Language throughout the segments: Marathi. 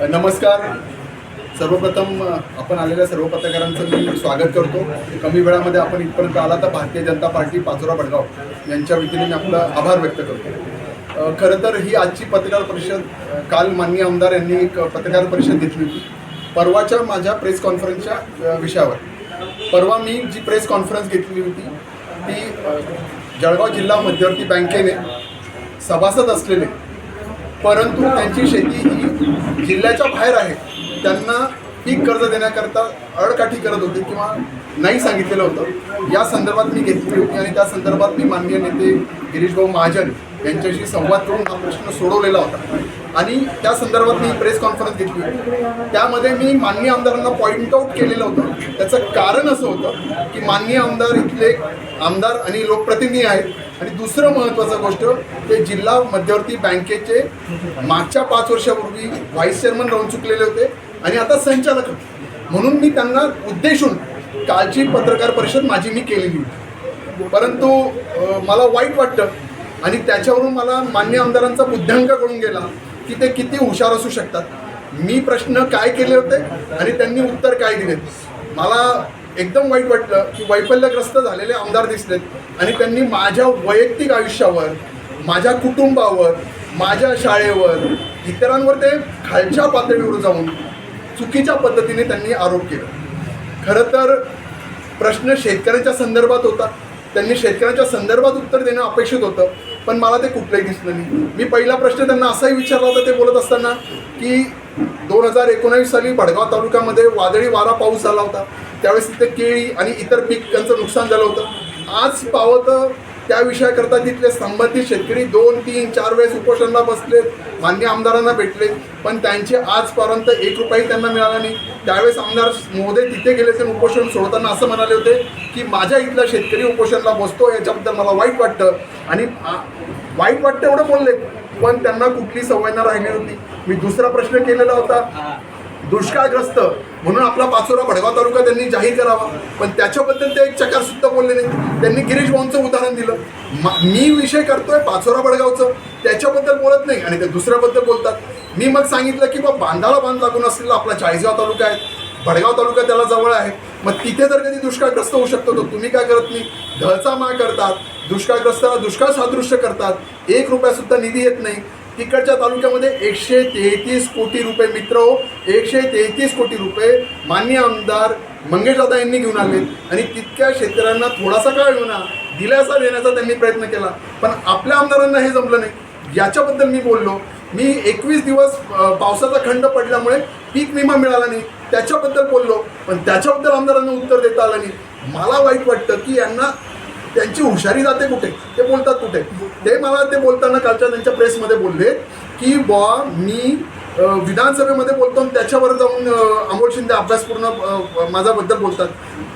नमस्कार. सर्वप्रथम आपण आलेल्या सर्व पत्रकारांचं मी स्वागत करतो. कमी वेळामध्ये आपण इथपर्यंत आला तर भारतीय जनता पार्टी पाचोरा भडगाव यांच्या वतीने मी आपला आभार व्यक्त करतो. खरं तर ही आजची पत्रकार परिषद काल माननीय आमदार यांनी एक पत्रकार परिषद घेतली होती. परवाच्या माझ्या प्रेस कॉन्फरन्सच्या विषयावर. परवा मी जी प्रेस कॉन्फरन्स घेतली होती ती जळगाव जिल्हा मध्यवर्ती बँकेने सभासद असलेले परंतु त्यांची शेती ही जिल्ह्याच्या बाहेर आहे. त्यांना पीक कर्ज देण्याकरता अडकाठी करत होते किंवा नाही सांगितलेलं होतं. या संदर्भात मी घेतली होती आणि त्या संदर्भात मी माननीय नेते गिरीशभाऊ महाजन यांच्याशी संवाद करून हा प्रश्न सोडवलेला होता. आणि त्या संदर्भात मी प्रेस कॉन्फरन्स घेतली होती. त्यामध्ये मी माननीय आमदारांना पॉईंट आऊट केलेलं होतं. त्याचं कारण असं होतं की माननीय आमदार इथले आमदार आणि लोकप्रतिनिधी आहेत. आणि दुसरं महत्त्वाचं गोष्ट ते जिल्हा मध्यवर्ती बँकेचे मागच्या पाच वर्षापूर्वी व्हाईस चेअरमन राहून चुकलेले होते आणि आता संचालक म्हणून मी त्यांना उद्देशून कालची पत्रकार परिषद माझी मी केलेली होती. परंतु मला वाईट वाटतं आणि त्याच्यावरून मला मान्य आमदारांचा बुद्ध्यांक कळून गेला. की ते किती हुशार असू शकतात? मी प्रश्न काय केले होते आणि त्यांनी उत्तर काय दिले? मला एकदम वाईट वाटलं की वैफल्यग्रस्त झालेले आमदार दिसलेत आणि त्यांनी माझ्या वैयक्तिक आयुष्यावर माझ्या कुटुंबावर माझ्या शाळेवर इतरांवर ते खालच्या पातळीवर जाऊन चुकीच्या पद्धतीने त्यांनी आरोप केला. खरं तर प्रश्न शेतकऱ्यांच्या संदर्भात होता. त्यांनी शेतकऱ्यांच्या संदर्भात उत्तर देणं अपेक्षित होतं. पण मला ते कुठलंही दिसलं नाही. मी पहिला प्रश्न त्यांना असाही विचारला होता ते बोलत असताना की दोन हजार एकोणावीस साली भडगाव तालुक्यामध्ये वादळी वारा पाऊस झाला होता. त्यावेळेस तिथे केळी आणि इतर पिकांचं नुकसान झालं होतं. आज पावतं त्या विषयाकरता तिथले संबंधित शेतकरी दोन तीन चार वेळेस उपोषणाला बसलेत मान्य आमदारांना भेटले पण त्यांचे आजपर्यंत एक रुपयाही त्यांना मिळाला नाही. त्यावेळेस आमदार महोदय तिथे गेले ते उपोषण सोडताना असं म्हणाले होते की माझ्या इथला शेतकरी उपोषणाला बसतो याच्याबद्दल मला वाईट वाटतं. आणि वाईट वाटतं एवढं बोलले पण त्यांना कुठली संवेदना राहिली होती. मी दुसरा प्रश्न केलेला होता. दुष्काळग्रस्त. म्हणून आपला पाचोरा भडगाव तालुका त्यांनी जाहीर करावा. पण त्याच्याबद्दल ते एक चकार सुद्धा बोलले नाही त्यांनी गिरीश भाऊंचं उदाहरण दिलं. मा- मी विषय करतोय पाचोरा भडगावचं. त्याच्याबद्दल बोलत नाही आणि ते दुसऱ्याबद्दल बोलतात. मी मग सांगितलं की बा बांधाला बांध लागून असलेला आपला चाळीसगाव तालुका आहे. भडगाव तालुका त्याला जवळ आहे. मग तिथे जर कधी दुष्काळग्रस्त होऊ शकतो तर तुम्ही काय करत नाही? ढळचा माळ करतात. दुष्काळग्रस्ताला दुष्काळ सादृश्य करतात. एक रुपयासुद्धा निधी येत नाही. तिकडच्या तालुक्यामध्ये एकशे तेहतीस कोटी रुपये मित्र हो एकशे तेहतीस कोटी रुपये मान्य आमदार मंगेश दादा यांनी घेऊन आले आणि तितक्या शेतकऱ्यांना थोडासा काळ होणार दिलासा देण्याचा त्यांनी प्रयत्न केला. पण आपल्या आमदारांना हे जमलं नाही. याच्याबद्दल मी बोललो. मी एकवीस दिवस पावसाचा खंड पडल्यामुळे पीक विमा मिळाला नाही. त्याच्याबद्दल बोललो. पण त्याच्याबद्दल आमदारांना उत्तर देता आलं नाही. मला वाईट वाटतं की यांना त्यांची हुशारी जाते कुठे? ते बोलतात कुठे? ते मला ते बोलताना कालच्या त्यांच्या प्रेसमध्ये बोलले की बॉ मी विधानसभेमध्ये बोलतो आणि त्याच्यावर जाऊन अमोल शिंदे अभ्यासपूर्ण माझ्याबद्दल बोलतात.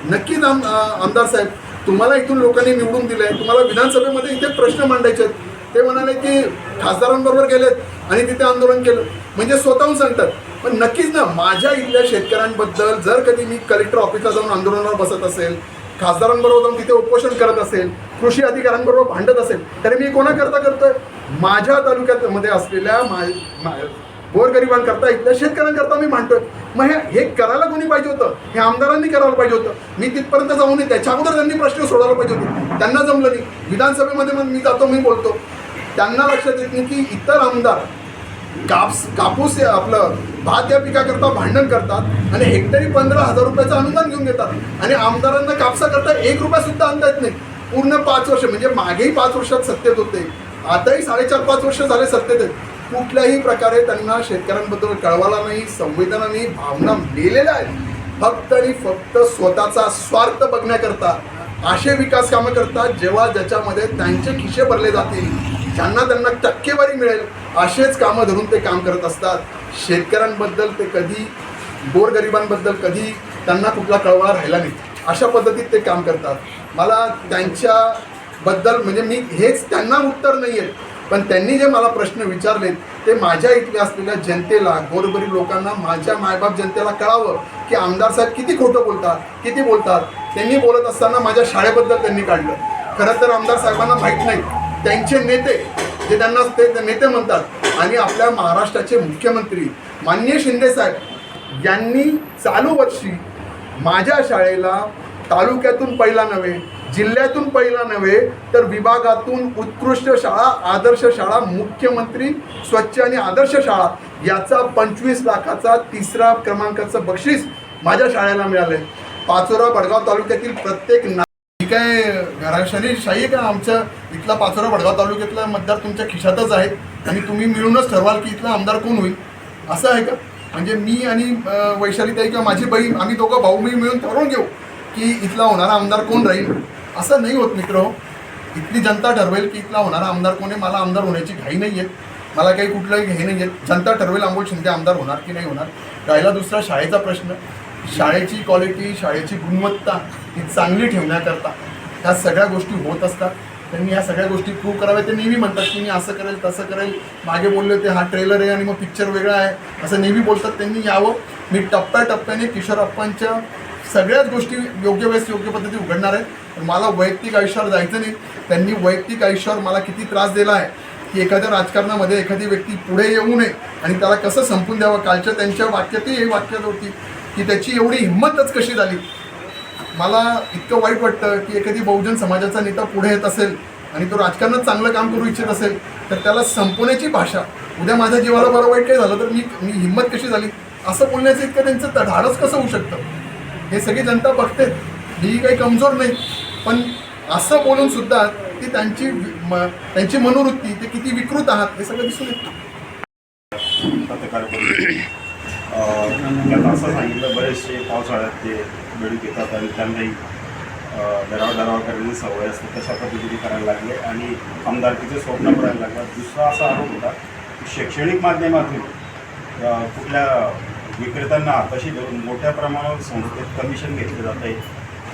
नक्कीच आम आमदार साहेब तुम्हाला इथून लोकांनी निवडून दिलं आहे तुम्हाला विधानसभेमध्ये इथे प्रश्न मांडायचे आहेत. ते म्हणाले की खासदारांबरोबर गेलेत आणि तिथे आंदोलन केलं. म्हणजे स्वतःहून सांगतात. पण नक्कीच ना माझ्या इथल्या शेतकऱ्यांबद्दल जर कधी मी कलेक्टर ऑफिसला जाऊन आंदोलनावर बसत असेल खासदारांबरोबर जाऊन तिथे उपोषण करत असेल कृषी अधिकाऱ्यांबरोबर भांडत असेल तर मी कोणाकरता करतोय? माझ्या तालुक्यात मध्ये असलेल्या मा गोरगरिबांकरता इथल्या शेतकऱ्यांकरता मी मांडतोय मग हे हे करायला कोणी पाहिजे होतं? हे आमदारांनी करायला पाहिजे होतं. मी तिथपर्यंत जाऊ नये त्याच्या अगोदर त्यांनी प्रश्न सोडायला पाहिजे होते. त्यांना जमलं नाही. विधानसभेमध्ये मग मी जातो मी बोलतो. त्यांना लक्षात येत नाही की इतर आमदार कापस कापूस आपलं भात या पिकाकरता भांडण करतात आणि हेक्टरी पंधरा हजार रुपयाचं अनुदान घेऊन घेतात. आणि आमदारांना कापसाकरता एक रुपया सुद्धा आणता येत नाही. पूर्ण पाच वर्ष म्हणजे मागेही पाच वर्षात सत्तेत होते. आताही साडेचार पाच वर्ष झाले सत्तेत आहेत. कुठल्याही प्रकारे त्यांना शेतकऱ्यांबद्दल कळवाला नाही संवेदना नाही भावना लिहिलेल्या आहेत. फक्त आणि फक्त स्वतःचा स्वार्थ बघण्याकरता असे विकास कामं करतात जेव्हा ज्याच्यामध्ये त्यांचे खिशे भरले जातील ज्यांना त्यांना टक्केवारी मिळेल असेच कामं धरून ते काम करत असतात. शेतकऱ्यांबद्दल ते कधी गोरगरिबांबद्दल कधी त्यांना कुठला कळवळा राहिला नाही. अशा पद्धतीत ते काम करतात. मला त्यांच्याबद्दल म्हणजे मी हेच त्यांना उत्तर नाही आहेत. पण त्यांनी जे मला प्रश्न विचारले ते माझ्या इथले असलेल्या जनतेला गोरगरीब लोकांना माझ्या मायबाप जनतेला कळावं की आमदार साहेब किती खोटं बोलतात किती बोलतात. त्यांनी बोलत असताना माझ्या शाळेबद्दल त्यांनी काढलं. खरं तर आमदार साहेबांना माहीत नाही. त्यांचे नेते जे त्यांना ते ते नेते म्हणतात आणि आपल्या महाराष्ट्राचे मुख्यमंत्री माननीय शिंदे साहेब यांनी चालू वर्षी माझ्या शाळेला तालुक्यातून पहिला नव्हे जिल्ह्यातून पहिला नव्हे तर विभागातून उत्कृष्ट शाळा आदर्श शाळा मुख्यमंत्री स्वच्छ आणि आदर्श शाळा याचा पंचवीस लाखाचा तिसरा क्रमांकाचं बक्षीस माझ्या शाळेला मिळालं आहे पाचोरा बडगाव तालुक्यातील प्रत्येक ना काय घराशाली शाही का आमच्या इथला पाचोरा बडगाव तालुक्यातला मतदार तुमच्या खिशातच आहेत. आणि तुम्ही मिळूनच ठरवाल की इथला आमदार कोण होईल. असं आहे का? म्हणजे मी आणि वैशालीताई किंवा माझी बहीण आम्ही दोघं भाऊ मी मिळून ठरवून घेऊ. की इथला होणारा आमदार कोण राहील? असं नाही होत मित्र. इथली जनता ठरवेल की इथला होणारा आमदार कोण आहे? मला आमदार होण्याची घाई नाही आहे. मला काही कुठलंही हे नाही आहे. जनता ठरवेल अमोल शिंदे आमदार होणार की नाही होणार? राहिला दुसरा शाळेचा प्रश्न. शाळेची क्वालिटी शाळेची गुणवत्ता ही चांगली ठेवण्याकरता ह्या सगळ्या गोष्टी होत असतात. त्यांनी ह्या सगळ्या गोष्टी प्रूव्ह कराव्या ते नेहमी म्हणतात की मी असं करेल तसं करेल. मागे बोलले होते हा ट्रेलर आहे आणि मग पिक्चर वेगळा आहे. असं नेहमी बोलतात. त्यांनी यावं. मी टप्प्याटप्प्याने किशोरप्पांच्या सगळ्याच गोष्टी योग्य वेळेस योग्य पद्धती उघडणार आहे पण मला वैयक्तिक आयुष्यावर जायचं नाही. त्यांनी वैयक्तिक आयुष्यावर मला किती त्रास दिला आहे की एखाद्या राजकारणामध्ये एखादी व्यक्ती पुढे येऊ नये आणि त्याला कसं संपून द्यावं? कालच्या त्यांच्या वाक्यातही हे वाक्यात होती की त्याची एवढी हिंमतच कशी झाली? मला इतकं वाईट वाटतं की एखादी बहुजन समाजाचा नेता पुढे येत असेल आणि तो राजकारणात चांगलं काम करू इच्छित असेल तर त्याला संपवण्याची भाषा. उद्या माझ्या जीवाला बरं वाईट काय झालं तर मी मी हिंमत कशी झाली? असं बोलण्याचं इतकं त्यांचं धाडस कसं होऊ शकतं? हे सगळी जनता बघते. ही काही कमजोर नाही. पण असं बोलून सुद्धा ती त्यांची वि- म- त्यांची मनोवृत्ती ते किती विकृत आहात हे सगळं दिसून येतं. त्यात असं सांगितलं बरेचसे पावसाळ्यात ते बेडूक येतात आणि त्यांनाही डराव डराव करण्याची सवय असते तशा पद्धतीने करायला लागले आणि आमदारकीचे स्वप्न पडायला लागलं. दुसरा असा आरोप होता की शैक्षणिक माध्यमातून कुठल्या विक्रेत्यांना आताशी धरून मोठ्या प्रमाणावर संस्थेत कमिशन घेतलं जात आहे.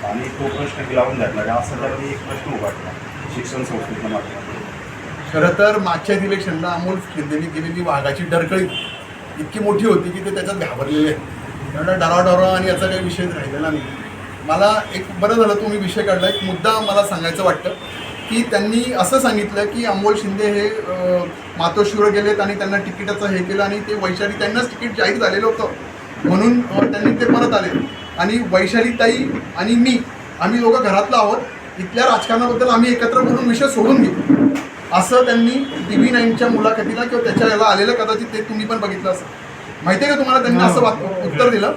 आणि तो प्रश्न लावून धरला आहे असा त्यांनी एक प्रश्न उभारला शिक्षण संस्थेच्या माध्यमातून. खरं तर मागच्या इलेक्शनला अमोल शिंदेनी केलेली वाघाची डरकळी इतकी मोठी होती की ते त्याच्यात घाबरलेले आहेत. त्यामुळे डराडरा आणि याचा काही विषय राहिलेला नाही. मला एक बरं झालं तुम्ही विषय काढला. एक मुद्दा मला सांगायचं वाटतं की त्यांनी असं सांगितलं की अमोल शिंदे हे मातोश्रीवर गेलेत आणि त्यांना तिकिटाचं हे केलं आणि ते वैशाली त्यांनाच तिकीट जाहीर झालेलं होतं. म्हणून त्यांनी ते परत आले. आणि वैशालीताई आणि मी आम्ही दोघं घरातलं आहोत. इथल्या राजकारणाबद्दल आम्ही एकत्र बोलून विषय सोडून घेऊ. असं त्यांनी टी व्ही नाईनच्या मुलाखतीला किंवा त्याच्या याला आलेलं कदाचित ते तुम्ही पण बघितलं असं माहिती आहे का तुम्हाला त्यांनी असं वाक- उत्तर दिलं?